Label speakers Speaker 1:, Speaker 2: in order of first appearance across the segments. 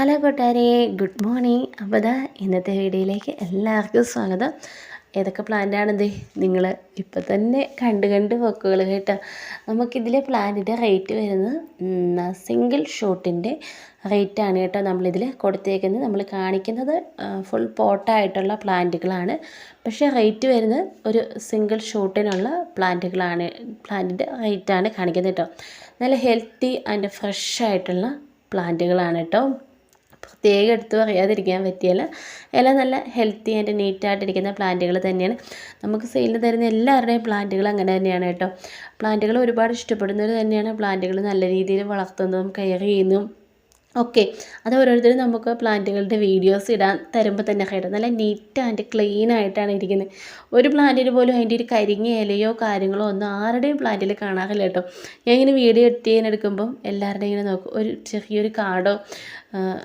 Speaker 1: Hello കൂട്ടുകാരെ good morning. അപ്പോൾ ഇതാ ഇന്നത്തെ വീഡിയോയിലേക്ക് എല്ലാവർക്കും സ്വാഗതം. ഏതൊക്കെ പ്ലാന്റാണിത് നിങ്ങൾ ഇപ്പം തന്നെ കണ്ട് കണ്ട് വെക്കുകൾ കേട്ടോ. നമുക്കിതിലെ പ്ലാന്റിന്റെ റേറ്റ് വരുന്നത് സിംഗിൾ ഷോട്ടിന്റെ റേറ്റാണ് കേട്ടോ നമ്മളിതിൽ കൊടുത്തേക്കുന്നത്. നമ്മൾ കാണിക്കുന്നത് ഫുൾ പോട്ടായിട്ടുള്ള പ്ലാന്റുകളാണ് പക്ഷേ റേറ്റ് വരുന്നത് ഒരു സിംഗിൾ ഷോട്ടിനുള്ള പ്ലാന്റുകളാണ് പ്ലാന്റിന്റെ റേറ്റാണ് കാണിക്കുന്നത് കേട്ടോ. നല്ല ഹെൽത്തി ആൻഡ് ഫ്രഷ് ആയിട്ടുള്ള പ്ലാന്റുകളാണ് കേട്ടോ. പ്രത്യേകം എടുത്ത് പറയാതിരിക്കാൻ പറ്റിയല്ല. എല്ലാം നല്ല ഹെൽത്തി ആൻഡ് നീറ്റായിട്ടിരിക്കുന്ന പ്ലാന്റുകൾ തന്നെയാണ്. നമുക്ക് സെയിലിന് തരുന്ന എല്ലാവരുടെയും പ്ലാന്റുകൾ അങ്ങനെ തന്നെയാണ് കേട്ടോ. പ്ലാന്റുകൾ ഒരുപാട് ഇഷ്ടപ്പെടുന്നവർ തന്നെയാണ് പ്ലാന്റുകൾ നല്ല രീതിയിൽ വളർത്തുന്നതും കെയർ ചെയ്യുന്നതും ഓക്കെ അത് ഓരോരുത്തരും നമുക്ക് പ്ലാന്റുകളുടെ വീഡിയോസ് ഇടാൻ തരുമ്പോൾ തന്നെ കേട്ടോ. നല്ല നീറ്റ് ആൻഡ് ക്ലീൻ ആയിട്ടാണ് ഇരിക്കുന്നത് ഒരു പ്ലാന്റിന് പോലും അതിന്റെ ഒരു കരിങ്ങ ഇലയോ കാര്യങ്ങളോ ഒന്നും ആരുടെയും പ്ലാന്റിൽ കാണാറില്ല കേട്ടോ. ഞാൻ ഇങ്ങനെ വീഡിയോ എഡിറ്റ് എടുക്കുമ്പം എല്ലാവരുടെയും ഇങ്ങനെ നോക്കും. ഒരു ചെറിയൊരു കാടോ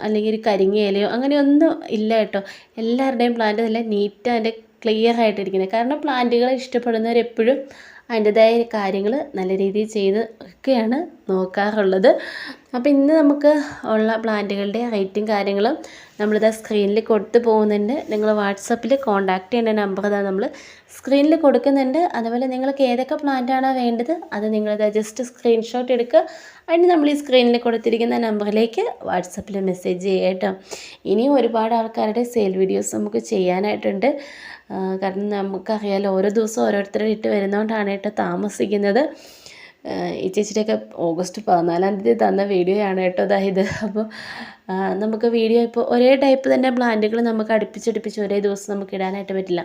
Speaker 1: അല്ലെങ്കിൽ ഒരു കരിങ്ങ ഇലയോ അങ്ങനെയൊന്നും ഇല്ല കേട്ടോ. എല്ലാവരുടെയും പ്ലാന്റ് നല്ല നീറ്റ് ആൻഡ് ക്ലിയർ ആയിട്ടിരിക്കുന്നത് കാരണം പ്ലാന്റുകളെ ഇഷ്ടപ്പെടുന്നവരെപ്പോഴും അതിന്റെതായ കാര്യങ്ങൾ നല്ല രീതിയിൽ ചെയ്ത് ഒക്കെയാണ് നോക്കാറുള്ളത്. അപ്പോൾ ഇന്ന് നമുക്ക് ഉള്ള പ്ലാന്റുകളുടെ റേറ്റും കാര്യങ്ങളും നമ്മളിത് സ്ക്രീനിൽ കൊടുത്തു പോകുന്നുണ്ട്. നിങ്ങൾ വാട്സപ്പിൽ കോൺടാക്റ്റ് ചെയ്യേണ്ട നമ്പർ ഇതാ നമ്മൾ സ്ക്രീനിൽ കൊടുക്കുന്നുണ്ട്. അതുപോലെ നിങ്ങൾക്ക് ഏതൊക്കെ പ്ലാന്റാണോ വേണ്ടത് അത് നിങ്ങളിത് ജസ്റ്റ് സ്ക്രീൻഷോട്ട് എടുക്കുക. അതിന് നമ്മൾ ഈ സ്ക്രീനിൽ കൊടുത്തിരിക്കുന്ന നമ്പറിലേക്ക് വാട്സപ്പിൽ മെസ്സേജ് ചെയ്യുക കേട്ടോ. ഇനിയും ഒരുപാട് ആൾക്കാരുടെ സെയിൽ വീഡിയോസ് നമുക്ക് ചെയ്യാനായിട്ടുണ്ട്. കാരണം നമുക്കറിയാലോ ഓരോ ദിവസവും ഓരോരുത്തരുടെ ഇട്ട് വരുന്നതുകൊണ്ടാണ് കേട്ടോ താമസിക്കുന്നത്. ഈ ചേച്ചിയുടെയൊക്കെ ഓഗസ്റ്റ് പതിനാലാം തീയതി തന്ന വീഡിയോയാണ് കേട്ടോ അതായത് അപ്പോൾ നമുക്ക് വീഡിയോ ഇപ്പോൾ ഒരേ ടൈപ്പ് തന്നെ പ്ലാന്റുകൾ നമുക്ക് അടുപ്പിച്ചടുപ്പിച്ച് ഒരേ ദിവസം നമുക്ക് ഇടാനായിട്ട് പറ്റില്ല.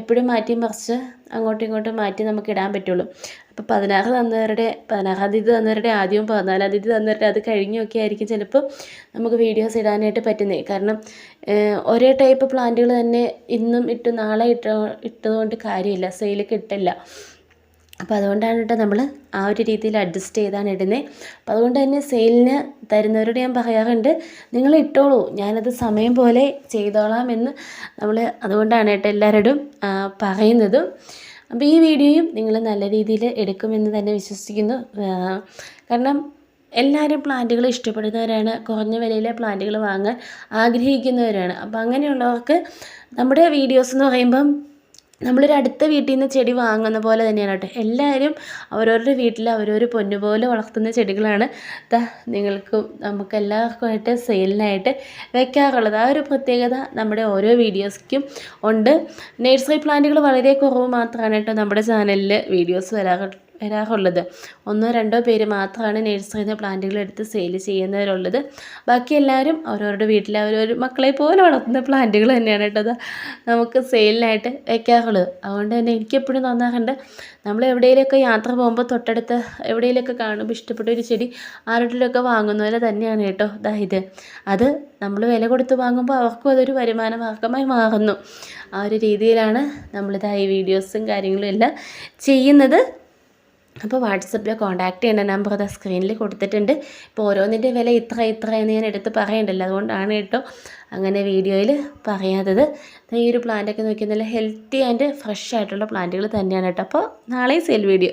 Speaker 1: എപ്പോഴും മാറ്റി മറിച്ച് അങ്ങോട്ടും ഇങ്ങോട്ടും മാറ്റി നമുക്ക് ഇടാൻ പറ്റുള്ളൂ. അപ്പോൾ പതിനാറ് തന്നവരുടെ പതിനാറാം തീയതി തന്നവരുടെ ആദ്യവും പതിനാലാം തീയതി തന്നവരുടെ അത് കഴിഞ്ഞൊക്കെ ആയിരിക്കും ചിലപ്പോൾ നമുക്ക് വീഡിയോസ് ഇടാനായിട്ട് പറ്റുന്നത് കാരണം ഒരേ ടൈപ്പ് പ്ലാന്റുകൾ തന്നെ ഇന്നും ഇട്ട് നാളെ ഇട്ട ഇട്ടതുകൊണ്ട് കാര്യമില്ല. സെയിൽ കിട്ടില്ല അപ്പോൾ അതുകൊണ്ടാണ് കേട്ടോ നമ്മൾ ആ ഒരു രീതിയിൽ അഡ്ജസ്റ്റ് ചെയ്താണ് ഇടുന്നത്. അപ്പോൾ അതുകൊണ്ട് തന്നെ സെയിലിന് തരുന്നവരോട് ഞാൻ പറയാറുണ്ട് നിങ്ങൾ ഇട്ടോളൂ ഞാനത് സമയം പോലെ ചെയ്തോളാം എന്ന് നമ്മൾ അതുകൊണ്ടാണ് കേട്ടോ എല്ലാവരോടും പറയുന്നതും. അപ്പോൾ ഈ വീഡിയോയും നിങ്ങൾ നല്ല രീതിയിൽ എടുക്കുമെന്ന് തന്നെ വിശ്വസിക്കുന്നു. കാരണം എല്ലാവരും പ്ലാന്റുകൾ ഇഷ്ടപ്പെടുന്നവരാണ് കുറഞ്ഞ വിലയിലെ പ്ലാന്റുകൾ വാങ്ങാൻ ആഗ്രഹിക്കുന്നവരാണ്. അപ്പോൾ അങ്ങനെയുള്ളവർക്ക് നമ്മുടെ വീഡിയോസ് എന്ന് പറയുമ്പം നമ്മളൊരു അടുത്ത വീട്ടിൽ നിന്ന് ചെടി വാങ്ങുന്ന പോലെ തന്നെയാണ് കേട്ടോ. എല്ലാവരും അവരവരുടെ വീട്ടിൽ അവരവർ പൊന്നുപോലെ വളർത്തുന്ന ചെടികളാണ്. ദാ നിങ്ങൾക്കും നമുക്ക് എല്ലാവർക്കുമായിട്ട് സെയിലിനായിട്ട് വെക്കാറുള്ളത്. ആ ഒരു പ്രത്യേകത നമ്മുടെ ഓരോ വീഡിയോസ്ക്കും ഉണ്ട്. നേഴ്സറി പ്ലാന്റുകൾ വളരെ കുറവ് മാത്രമാണ് കേട്ടോ നമ്മുടെ ചാനലിൽ വീഡിയോസ് വരാറുള്ളത് വരാറുള്ളത്. ഒന്നോ രണ്ടോ പേര് മാത്രമാണ് നഴ്സറിയിൽ നിന്ന് പ്ലാന്റുകൾ എടുത്ത് സെയിൽ ചെയ്യുന്നവരുള്ളത്. ബാക്കി എല്ലാവരും അവരവരുടെ വീട്ടിൽ അവരവർ മക്കളെ പോലെ വളർത്തുന്ന പ്ലാന്റുകൾ തന്നെയാണ് കേട്ടോ നമുക്ക് സെയിലിനായിട്ട് വയ്ക്കാറുള്ളത് അതുകൊണ്ട് തന്നെ എനിക്കെപ്പോഴും തോന്നാറുണ്ട് നമ്മൾ എവിടെയെങ്കിലുമൊക്കെ യാത്ര പോകുമ്പോൾ തൊട്ടടുത്ത് എവിടെയെങ്കിലുമൊക്കെ കാണുമ്പോൾ ഇഷ്ടപ്പെട്ട ഒരു ചെടി ആരുടെയൊക്കെ വാങ്ങുന്ന പോലെ തന്നെയാണ് കേട്ടോ ഇതാ ഇത്. അത് നമ്മൾ വില കൊടുത്ത് വാങ്ങുമ്പോൾ അവർക്കും അതൊരു വരുമാന മാർഗമായി മാറുന്നു. ആ ഒരു രീതിയിലാണ് നമ്മളിതാ ഈ വീഡിയോസും കാര്യങ്ങളും എല്ലാം ചെയ്യുന്നത്. അപ്പോൾ വാട്സപ്പിൽ കോൺടാക്ട് ചെയ്യേണ്ട നമ്പർ അത് സ്ക്രീനിൽ കൊടുത്തിട്ടുണ്ട്. ഇപ്പോൾ ഓരോന്നിന്റെ വില ഇത്ര ഇത്ര എന്ന് ഞാൻ എടുത്ത് പറയണ്ടല്ലോ. അതുകൊണ്ടാണ് കേട്ടോ അങ്ങനെ വീഡിയോയിൽ പറയാത്തത്. ഈ ഒരു പ്ലാന്റൊക്കെ നോക്കി നല്ല ഹെൽത്തി ആൻഡ് ഫ്രഷ് ആയിട്ടുള്ള പ്ലാന്റുകൾ തന്നെയാണ് കേട്ടോ. അപ്പോൾ നാളെ സെയിൽ വീഡിയോ